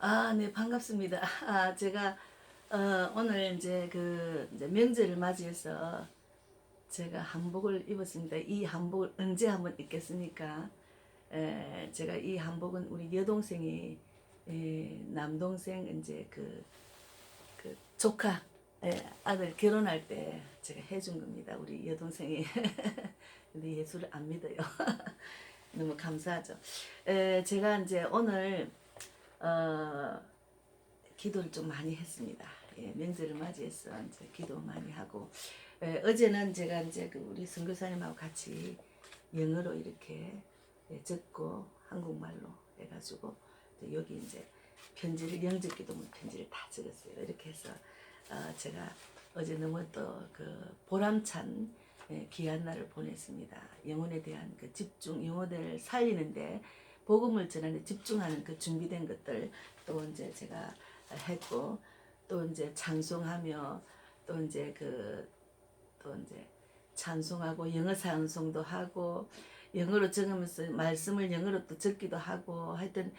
아, 네, 반갑습니다. 아, 제가 어, 오늘 이제 그 이제 명절을 맞이해서 제가 한복을 입었습니다. 이 한복을 언제 한번 입겠습니까? 에, 제가 이 한복은 우리 여동생이 에, 남동생 이제 그, 그 조카 에, 아들 결혼할 때 제가 해준 겁니다. 우리 여동생이 근데 예수를 안 믿어요. 너무 감사하죠. 에, 제가 이제 오늘 어, 기도를 좀 많이 했습니다. 예, 명절을 맞이해서 이제 기도 많이 하고 예, 어제는 제가 이제 그 우리 선교사님하고 같이 영어로 이렇게 예, 적고 한국말로 해가지고 여기 이제 편지를 영적 기도문 편지를 다 적었어요. 이렇게 해서 어, 제가 어제 너무 또 그 보람찬 예, 귀한 날을 보냈습니다. 영혼에 대한 그 집중, 영혼을 살리는데 복음을 전하는 집중하는 그 준비된 것들 또 이제 제가 했고 또 이제 찬송하며 또 이제 그 또 이제 찬송하고 영어 찬송도 하고 영어로 적으면서 말씀을 영어로 또 적기도 하고 하여튼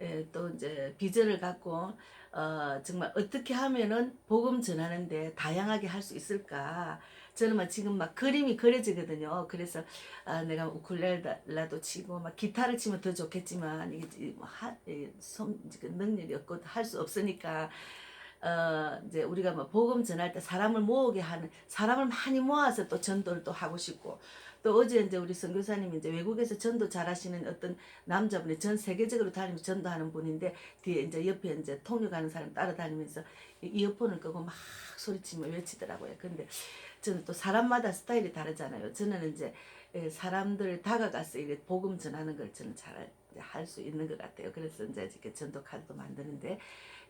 에, 또 이제 비전을 갖고 어, 정말 어떻게 하면은 복음 전하는데 다양하게 할 수 있을까 저는 막 지금 막 그림이 그려지거든요. 그래서 아, 내가 우쿨렐라도 치고 막 기타를 치면 더 좋겠지만 이게 뭐 하, 이 손, 그 능력이 없고 할 수 없으니까 어, 이제 우리가 뭐 복음 전할 때 사람을 모으게 하는 사람을 많이 모아서 또 전도를 또 하고 싶고 또 어제 이제 우리 선교사님이 이제 외국에서 전도 잘하시는 어떤 남자분이 전 세계적으로 다니면서 전도하는 분인데 뒤에 이제 옆에 이제 통역하는 사람 따라다니면서 이 이어폰을 끄고 막 소리치며 외치더라고요. 근데 저는 또 사람마다 스타일이 다르잖아요. 저는 이제 예, 사람들 다가가서 이게 복음 전하는 걸 저는 잘 할 수 있는 것 같아요. 그래서 이제 이렇게 전도 카드도 만드는데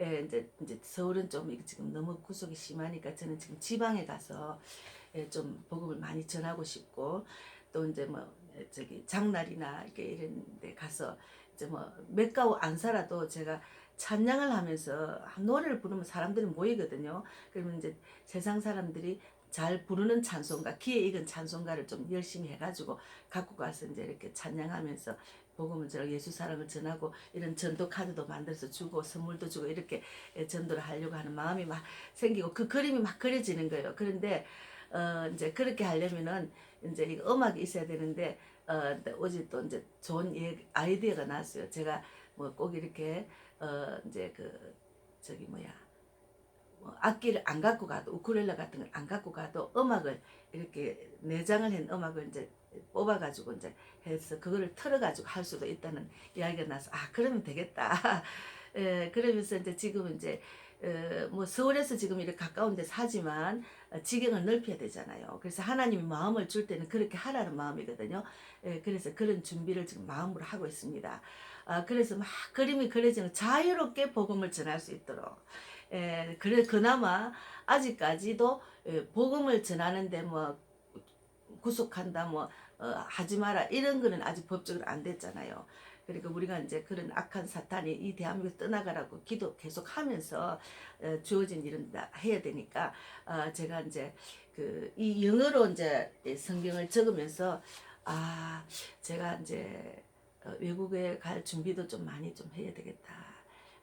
예, 이제 이제 서울은 좀 지금 너무 구속이 심하니까 저는 지금 지방에 가서 예, 좀 복음을 많이 전하고 싶고 또 이제 뭐 예, 저기 장날이나 이렇게 이런 데 가서 이제 뭐 맥가우 안 살아도 제가 찬양을 하면서 노래를 부르면 사람들이 모이거든요. 그러면 이제 세상 사람들이 잘 부르는 찬송가, 귀에 익은 찬송가를 좀 열심히 해가지고 갖고 가서 이제 이렇게 찬양하면서 복음을 전하고 예수 사랑을 전하고 이런 전도 카드도 만들어서 주고 선물도 주고 이렇게 전도를 하려고 하는 마음이 막 생기고 그 그림이 막 그려지는 거예요. 그런데 어 이제 그렇게 하려면은 이제 이거 음악이 있어야 되는데 어 어제 또 이제 좋은 예- 아이디어가 나왔어요. 제가 뭐 꼭 이렇게 어 이제 그 저기 뭐야 뭐 악기를 안 갖고 가도 우쿨렐레 같은 걸 안 갖고 가도 음악을 이렇게 내장을 한 음악을 이제 뽑아가지고 이제 해서 그거를 틀어가지고 할 수도 있다는 이야기가 나서 아 그러면 되겠다. 에, 그러면서 이제 지금 이제 어, 뭐 서울에서 지금 이렇게 가까운 데 사지만 어, 지경을 넓혀야 되잖아요. 그래서 하나님이 마음을 줄 때는 그렇게 하라는 마음이거든요. 에, 그래서 그런 준비를 지금 마음으로 하고 있습니다. 아, 그래서 막 그림이 그려지는 자유롭게 복음을 전할 수 있도록. 에, 그래 그나마 아직까지도 에, 복음을 전하는데 뭐 구속한다 뭐 어, 하지 마라 이런 거는 아직 법적으로 안 됐잖아요. 그러니까 우리가 이제 그런 악한 사탄이 이 대한민국 떠나가라고 기도 계속 하면서 어, 주어진 일은 다 해야 되니까 어, 제가 이제 그 이 영어로 이제 이 성경을 적으면서 아 제가 이제 어, 외국에 갈 준비도 좀 많이 좀 해야 되겠다.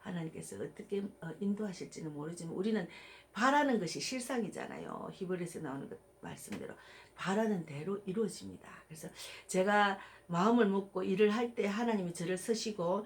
하나님께서 어떻게 어, 인도하실지는 모르지만 우리는 바라는 것이 실상이잖아요. 히브리서 나오는 것 말씀대로 바라는 대로 이루어집니다. 그래서 제가 마음을 먹고 일을 할 때 하나님이 저를 쓰시고 저,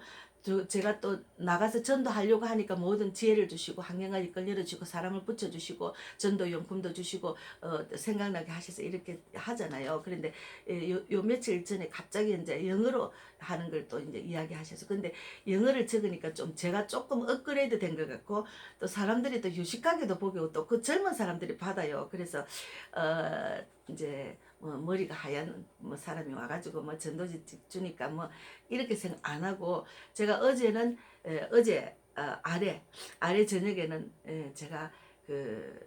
제가 또 나가서 전도하려고 하니까 모든 지혜를 주시고 이끌 열어주고 사람을 붙여주시고 전도 용품도 주시고 어, 생각나게 하셔서 이렇게 하잖아요. 그런데 예, 요, 요 며칠 전에 갑자기 이제 영어로 하는 걸 또 이제 이야기하셔서 근데 영어를 적으니까 좀 제가 조금 업그레이드 된 것 같고 또 사람들이 또 유식하게도 보고 또 그 젊은 사람들이 받아요. 그래서 어 이제 뭐 머리가 하얀 뭐 사람이 와가지고 뭐 전도지 주니까 뭐 이렇게 생각 안 하고 제가 어제는 에, 어제 어, 아래 아래 저녁에는 에, 제가 그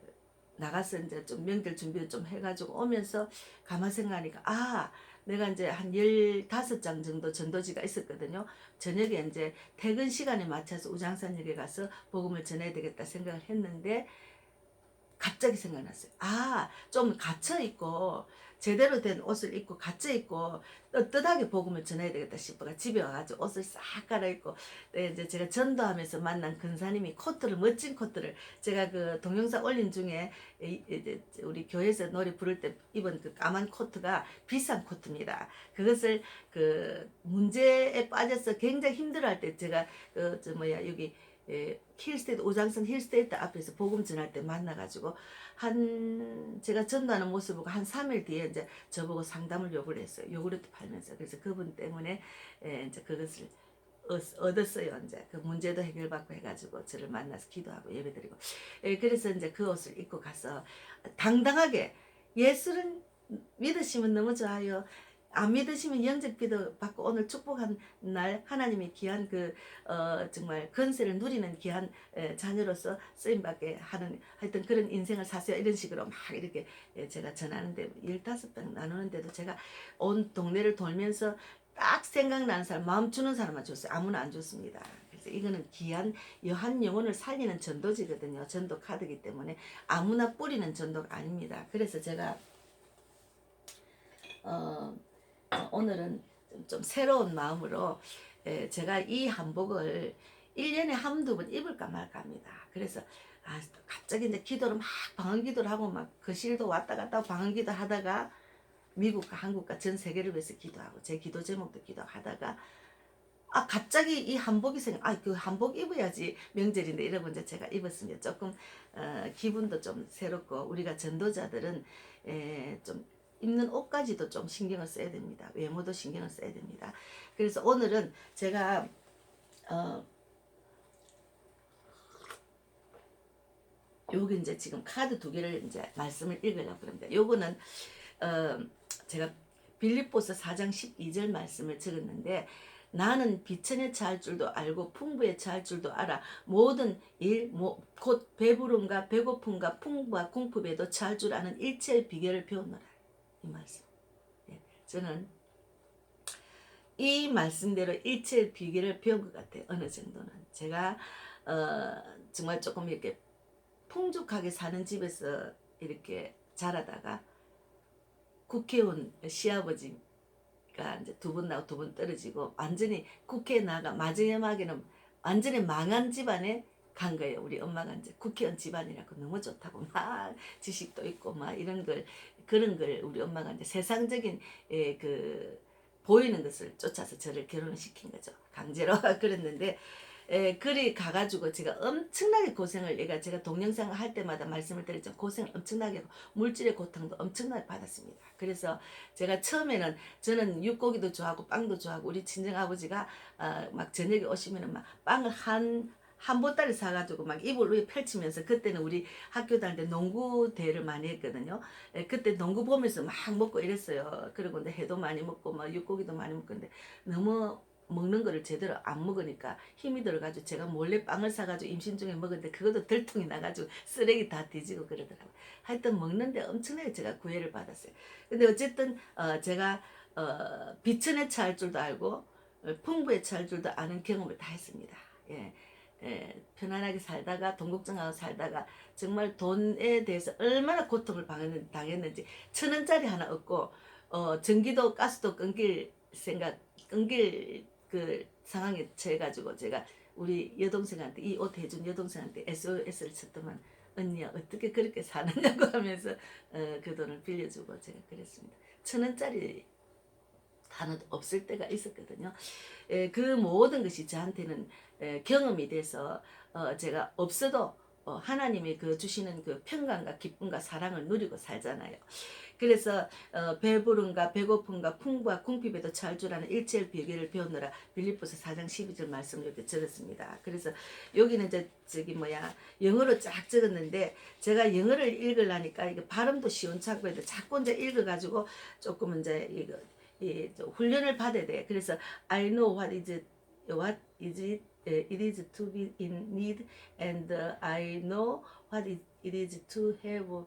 나가서 이제 좀 명절 준비를 좀 해가지고 오면서 가만 생각하니까 아 내가 이제 한 15장 정도 전도지가 있었거든요. 저녁에 이제 퇴근 시간에 맞춰서 우장산역에 가서 복음을 전해야 되겠다 생각을 했는데 갑자기 생각났어요. 아, 좀 갇혀 있고 제대로 된 옷을 입고 갇혀 입고 떳떳하게 복음을 전해야 되겠다 싶어가 집에 와가지고 옷을 싹 갈아입고 네, 이제 제가 전도하면서 만난 근사님이 코트를 멋진 코트를 제가 그 동영상 올린 중에 이- 이제 우리 교회에서 노래 부를 때 입은 그 까만 코트가 비싼 코트입니다. 그것을 그 문제에 빠져서 굉장히 힘들어할 때 제가 그저 뭐야 여기 예, 힐스테이트 오장선 힐스테이트 앞에서 복음 전할 때 만나가지고 한 제가 전도하는 모습 보고 한 3일 뒤에 이제 저보고 상담을 요구를 했어요. 요구르트 팔면서 그래서 그분 때문에 예, 이제 그것을 얻- 얻었어요. 이제 그 문제도 해결받고 해가지고 저를 만나서 기도하고 예배드리고 예, 그래서 이제 그 옷을 입고 가서 당당하게 예수를 믿으시면 너무 좋아요. 안 믿으시면 영적 기도 받고 오늘 축복한 날 하나님이 귀한 그 어, 정말 건세를 누리는 귀한 에, 자녀로서 쓰임 받게 하는 하여튼 그런 인생을 사세요. 이런 식으로 막 이렇게 예, 제가 전하는데 15병 나누는데도 제가 온 동네를 돌면서 딱 생각나는 사람 마음 주는 사람만 줬어요. 아무나 안 줬습니다. 그래서 이거는 귀한 여한 영혼을 살리는 전도지거든요. 전도 카드기 때문에 아무나 뿌리는 전도가 아닙니다. 그래서 제가 어, 어, 오늘은 좀, 좀 새로운 마음으로 에, 제가 이 한복을 1년에 한두 번 입을까 말까 합니다. 그래서 아, 갑자기 이제 기도를 막 방언 기도를 하고 막 거실도 왔다 갔다 방언 기도 하다가 미국과 한국과 전 세계를 위해서 기도하고 제 기도 제목도 기도하다가 아 갑자기 이 한복이 생각 아그 한복 입어야지 명절인데 이러고 이제 제가 입었습니다. 조금 어, 기분도 좀 새롭고 우리가 전도자들은 에, 좀 입는 옷까지도 좀 신경을 써야 됩니다. 외모도 신경을 써야 됩니다. 그래서 오늘은 제가 어 여기 이제 지금 카드 두 개를 이제 말씀을 읽으려고 합니다. 요거는 어 제가 빌립보서 4장 12절 말씀을 적었는데 나는 비천에 처할 줄도 알고 풍부에 처할 줄도 알아 모든 일 곧 배부름과 배고픔과 풍부와 공급에도 처할 줄 아는 일체의 비결을 배웠노라 이 말씀. 예, 저는 이 말씀대로 일체의 비결을 배운 것 같아요 어느 정도는. 제가 어, 정말 조금 이렇게 풍족하게 사는 집에서 이렇게 자라다가 국회의원 시아버지가 이제 두번 나고 두번 떨어지고 완전히 국회에 나가 마지막에는 완전히 망한 집안에 간 거예요. 우리 엄마가 이제 국회의원 집안이라고 너무 좋다고 막 지식도 있고 막 이런 걸 그런 걸 우리 엄마가 이제 세상적인 예, 그 보이는 것을 쫓아서 저를 결혼을 시킨 거죠. 강제로 그랬는데 에, 그리 가가지고 제가 엄청나게 고생을 얘가 제가 동영상을 할 때마다 말씀을 드렸죠 고생을 엄청나게 하고 물질의 고통도 엄청나게 받았습니다. 그래서 제가 처음에는 저는 육고기도 좋아하고 빵도 좋아하고 우리 친정 아버지가 어, 막 저녁에 오시면은 막 빵을 한 한 보따리 사가지고 막 이불 위에 펼치면서 그때는 우리 학교 다닐 때 농구 대회를 많이 했거든요. 에, 그때 농구 보면서 막 먹고 이랬어요. 그리고 이제 해도 많이 먹고 막 육고기도 많이 먹고 근데 너무 먹는 거를 제대로 안 먹으니까 힘이 들어가지고 제가 몰래 빵을 사가지고 임신 중에 먹었는데 그것도 들통이 나가지고 쓰레기 다 뒤지고 그러더라고요. 하여튼 먹는데 엄청나게 제가 구애를 받았어요. 근데 어쨌든 어 제가 어 비천에 처할 줄도 알고 어, 풍부에 처할 줄도 아는 경험을 다 했습니다. 예. 예, 편안하게 살다가 돈 걱정하고 살다가 정말 돈에 대해서 얼마나 고통을 당했는- 당했는지 천 원짜리 하나 얻고 어 전기도 가스도 끊길 생각 끊길 그 상황에 처해 가지고 제가 우리 여동생한테 이 옷 해준 여동생한테 SOS를 쳤더만 언니야 어떻게 그렇게 사느냐고 하면서 어, 그 돈을 빌려주고 제가 그랬습니다. 천 원짜리 단어도 없을 때가 있었거든요. 에, 그 모든 것이 저한테는 에, 경험이 돼서 어, 제가 없어도 어, 하나님이 그 주시는 그 평강과 기쁨과 사랑을 누리고 살잖아요. 그래서 어, 배부름과 배고픔과 풍부와 궁핍에도 잘줄 아는 일체의 비결을 배우느라 빌립보서 4장 12절 말씀을 이렇게 적었습니다. 그래서 여기는 이제 저기 뭐야 영어로 쫙 적었는데 제가 영어를 읽으려니까 이게 발음도 시원찮고 해도 자꾸 이제 읽어가지고 조금 이제 이거 이 훈련을 받아야 돼. 그래서 I know what is it, what is it, eh, it is to be in need, and uh, I know what it, it is to have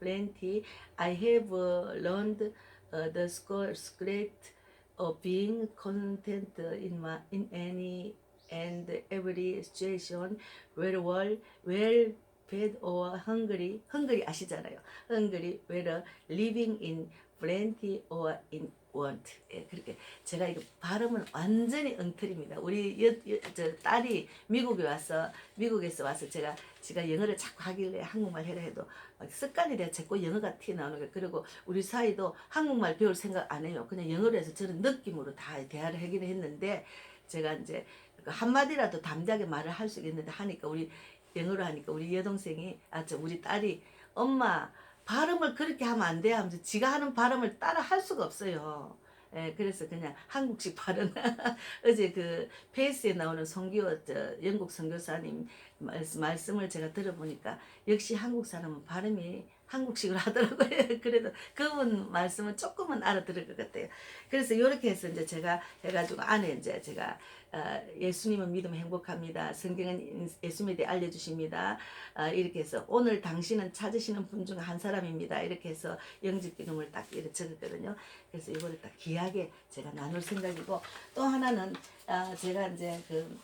plenty. I have uh, learned uh, the scores great of being content in my in any and every situation, whether well, well fed or hungry. hungry 아시잖아요. hungry, whether living in plenty or in want. 예, 그렇게 제가 이거 발음은 완전히 엉터리입니다. 우리 여, 여, 저 딸이 미국에 와서 미국에서 와서 제가 제가 영어를 자꾸 하길래 한국말 해라 해도 막 습관이 돼서 자꾸 영어가 튀어나오는 거예요. 그리고 우리 사이도 한국말 배울 생각 안 해요. 그냥 영어로 해서 저는 느낌으로 다 대화를 하기는 했는데 제가 이제 그 한마디라도 담대하게 말을 할 수 있는데 하니까 우리 영어로 하니까 우리 여동생이 아저 우리 딸이 엄마 발음을 그렇게 하면 안 돼 하면서 지가 하는 발음을 따라 할 수가 없어요. 예, 그래서 그냥 한국식 발음 어제 그 페이스에 나오는 송기호 저 영국 선교사님 말씀, 말씀을 제가 들어보니까 역시 한국 사람은 발음이 한국식으로 하더라고요. 그래도 그분 말씀은 조금은 알아들을 것 같아요. 그래서 이렇게 해서 이제 제가 해가지고 안에 이제 제가 어, 예수님은 믿으면 행복합니다. 성경은 예수님에 대해 알려주십니다. 어, 이렇게 해서 오늘 당신은 찾으시는 분 중 한 사람입니다. 이렇게 해서 영집 기능을 딱 이렇게 적었거든요. 그래서 이거를 딱 귀하게 제가 나눌 생각이고 또 하나는 어, 제가 이제 그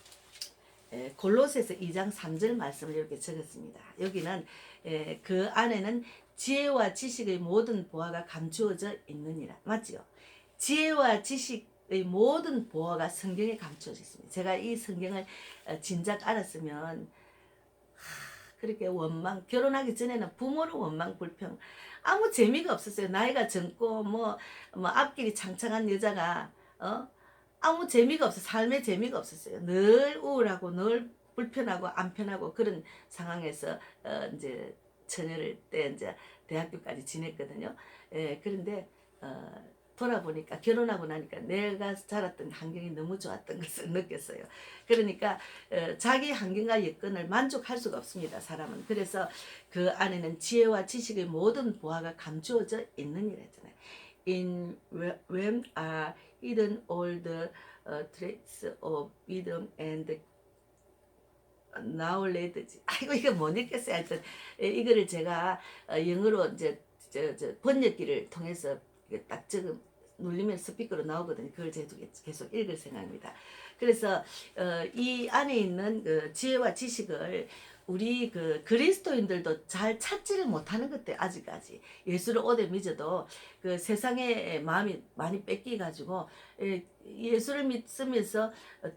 에, 골로새서 2장 3절 말씀을 이렇게 적었습니다. 여기는 에, 그 안에는 지혜와 지식의 모든 보화가 감추어져 있느니라. 맞지요? 지혜와 지식의 모든 보화가 성경에 감추어져 있습니다. 제가 이 성경을 어, 진작 알았으면 하, 그렇게 원망 결혼하기 전에는 부모는 원망 불평 아무 재미가 없었어요. 나이가 젊고 뭐, 뭐 앞길이 창창한 여자가 어 아무 재미가 없어 삶에 재미가 없었어요. 늘 우울하고 늘 불편하고 안 편하고 그런 상황에서 어 이제 처녀를 때 이제 대학교까지 지냈거든요. 예, 그런데 어 돌아보니까 결혼하고 나니까 내가 자랐던 환경이 너무 좋았던 것을 느꼈어요. 그러니까 어, 자기 환경과 여건을 만족할 수가 없습니다. 사람은 그래서 그 안에는 지혜와 지식의 모든 보화가 감추어져 있느니라 했잖아요. In when are hidden all the uh, traits of wisdom and knowledge. 아이고 이거 못 읽겠어요. 하여튼 예, 이거를 제가 어, 영어로 이제 저, 저 번역기를 통해서 딱 적음 눌리면 스피커로 나오거든요. 그걸 제가 계속 읽을 생각입니다. 그래서 어, 이 안에 있는 그 지혜와 지식을 우리 그 그리스도인들도 잘 찾지를 못하는 것들 아직까지 예수를 오래 믿어도 그 세상에 마음이 많이 뺏기 가지고 예, 예수를 믿으면서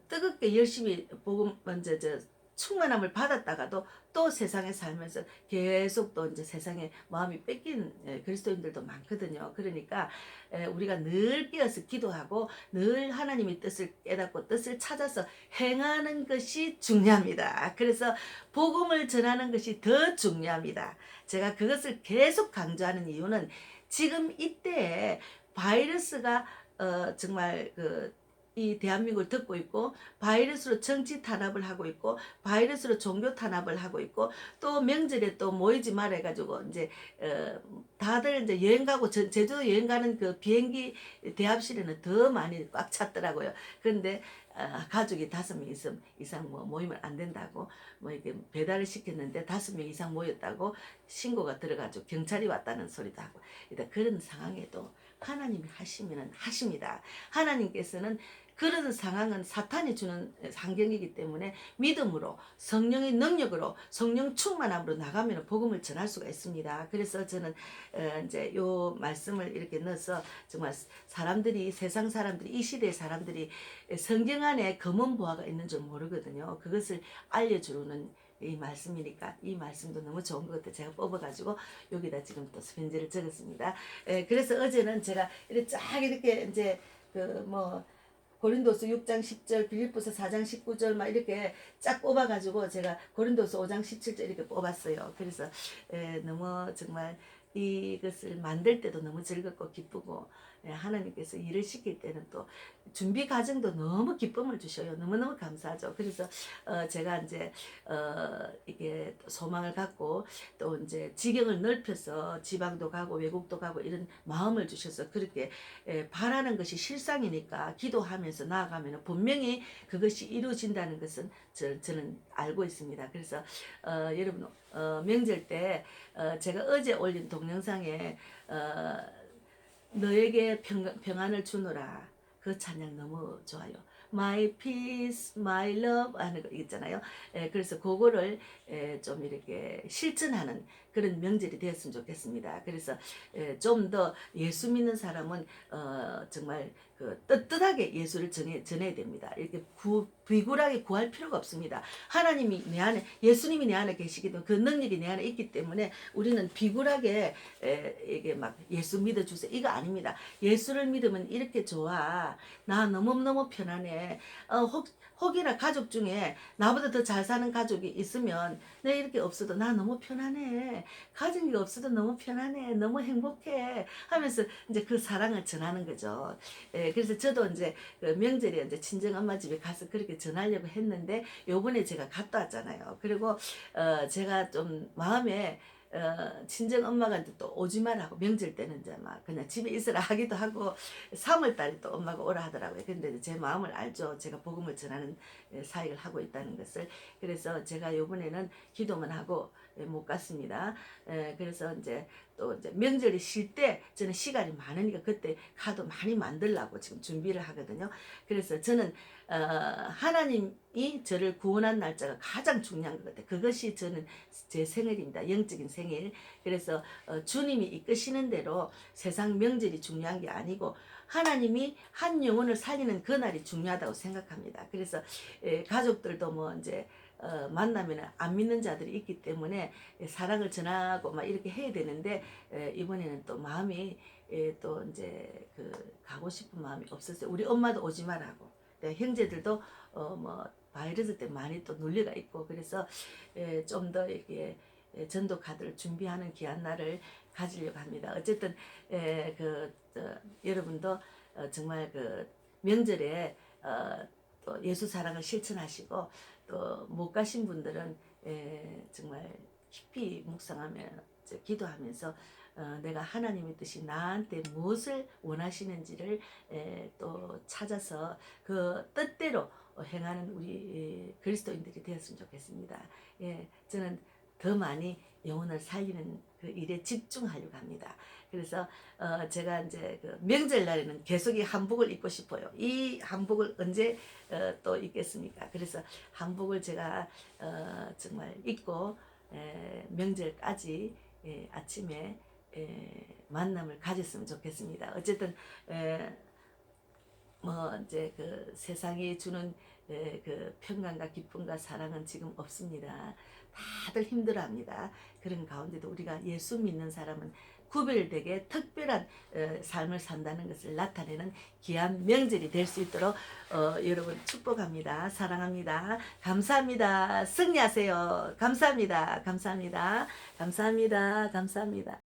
뜨겁게 열심히 복음 먼저 저 충만함을 받았다가도 또 세상에 살면서 계속 또 이제 세상에 마음이 뺏긴 예, 그리스도인들도 많거든요. 그러니까 예, 우리가 늘 깨어서 기도하고 늘 하나님의 뜻을 깨닫고 뜻을 찾아서 행하는 것이 중요합니다. 그래서 복음을 전하는 것이 더 중요합니다. 제가 그것을 계속 강조하는 이유는 지금 이때에 바이러스가 어, 정말 그 이 대한민국을 듣고 있고 바이러스로 정치 탄압을 하고 있고 바이러스로 종교 탄압을 하고 있고 또 명절에 또 모이지 말아 가지고 이제 어 다들 이제 여행 가고 제, 제주도 여행 가는 그 비행기 대합실에는 더 많이 꽉 찼더라고요. 그런데 어, 가족이 다섯 명 이상 이상 뭐 모이면 안 된다고 뭐 이렇게 배달을 시켰는데 다섯 명 이상 모였다고 신고가 들어가지고 경찰이 왔다는 소리도 하고 일단 그런 상황에도 하나님이 하시면은 하십니다. 하나님께서는 그런 상황은 사탄이 주는 환경이기 때문에 믿음으로 성령의 능력으로 성령 충만함으로 나가면 복음을 전할 수가 있습니다. 그래서 저는 어, 이제 요 말씀을 이렇게 넣어서 정말 사람들이 세상 사람들이 이 시대 사람들이 성경 안에 검은 보화가 있는 줄 모르거든요. 그것을 알려주는 이 말씀이니까 이 말씀도 너무 좋은 것 같아요. 제가 뽑아가지고 여기다 지금 또 편지를 적었습니다. 에, 그래서 어제는 제가 이렇게 쫙 이렇게 이제 그뭐 고린도서 6장 10절, 빌립보서 4장 19절 막 이렇게 쫙 뽑아가지고 제가 고린도서 5장 17절 이렇게 뽑았어요. 그래서 에, 너무 정말 이것을 만들 때도 너무 즐겁고 기쁘고 예, 하나님께서 일을 시킬 때는 또 준비 과정도 너무 기쁨을 주셔요. 너무너무 감사하죠. 그래서 어 제가 이제 어 이게 소망을 갖고 또 이제 지경을 넓혀서 지방도 가고 외국도 가고 이런 마음을 주셔서 그렇게 예, 바라는 것이 실상이니까 기도하면서 나아가면 분명히 그것이 이루어진다는 것은 저, 저는 알고 있습니다. 그래서 어 여러분 어 명절 때 어 제가 어제 올린 동영상에 어 너에게 평, 평안을 주노라. 그 찬양 너무 좋아요. my peace, my love 하는 거 있잖아요. 예, 그래서 그거를 예, 좀 이렇게 실천하는 그런 명절이 되었으면 좋겠습니다. 그래서 예, 좀더 예수 믿는 사람은 어, 정말 그 떳떳하게 예수를 전해, 전해야 됩니다. 이렇게 구, 비굴하게 구할 필요가 없습니다. 하나님이 내 안에 예수님이 내 안에 계시기 때문에 그 능력이 내 안에 있기 때문에 우리는 비굴하게 에, 이게 막 예수 믿어주세요 이거 아닙니다. 예수를 믿으면 이렇게 좋아. 나 너무너무 편안해. 어, 혹, 혹이나 가족 중에 나보다 더 잘 사는 가족이 있으면 내 이렇게 없어도 나 너무 편안해. 게 없어도 너무 편안해. 너무 행복해. 하면서 이제 그 사랑을 전하는 거죠. 예, 그래서 저도 이제 그 명절에 이제 친정 엄마 집에 가서 그렇게 전하려고 했는데 요번에 제가 갔다 왔잖아요. 그리고 어, 제가 좀 마음에 어, 친정 엄마가 또 오지 말라고 명절 때는 이제 막 그냥 집에 있으라 하기도 하고 3월 달에 또 엄마가 오라 하더라고요. 근데 제 마음을 알죠. 제가 복음을 전하는 예, 사역을 하고 있다는 것을. 그래서 제가 요번에는 기도만 하고 예, 못 갔습니다. 예, 그래서 이제 또 이제 명절이 쉴 때 저는 시간이 많으니까 그때 카드 많이 만들라고 지금 준비를 하거든요. 그래서 저는 어, 하나님이 저를 구원한 날짜가 가장 중요한 것 같아요. 그것이 저는 제 생일입니다. 영적인 생일. 그래서 어, 주님이 이끄시는 대로 세상 명절이 중요한 게 아니고 하나님이 한 영혼을 살리는 그날이 중요하다고 생각합니다. 그래서 에, 가족들도 뭐 이제 어, 만나면 안 믿는 자들이 있기 때문에 에, 사랑을 전하고 막 이렇게 해야 되는데 에, 이번에는 또 마음이 에, 또 이제 그 가고 싶은 마음이 없었어요. 우리 엄마도 오지 말라고. 네, 형제들도 어 뭐 바이러스 때 많이 또 눌려가 있고 그래서 좀 더 이렇게 에, 전도 카드를 준비하는 귀한 날을 가지려고 합니다. 어쨌든 에, 그 저, 여러분도 어, 정말 그 명절에 어, 또 예수 사랑을 실천하시고 또 못 가신 분들은 에, 정말 깊이 묵상하며 기도하면서 어, 내가 하나님의 뜻이 나한테 무엇을 원하시는지를 에, 또 찾아서 그 뜻대로 어, 행하는 우리 에, 그리스도인들이 되었으면 좋겠습니다. 예, 저는 더 많이 영혼을 살리는 그 일에 집중하려고 합니다. 그래서 어, 제가 이제 그 명절날에는 계속 이 한복을 입고 싶어요. 이 한복을 언제 어, 또 입겠습니까? 그래서 한복을 제가 어, 정말 입고 에, 명절까지 에, 아침에 에, 만남을 가졌으면 좋겠습니다. 어쨌든 에, 뭐 이제 그 세상이 주는 에, 그 평강과 기쁨과 사랑은 지금 없습니다. 다들 힘들어합니다. 그런 가운데도 우리가 예수 믿는 사람은 구별되게 특별한 어, 삶을 산다는 것을 나타내는 귀한 명절이 될 수 있도록 어, 여러분 축복합니다. 사랑합니다. 감사합니다. 승리하세요. 감사합니다. 감사합니다. 감사합니다. 감사합니다.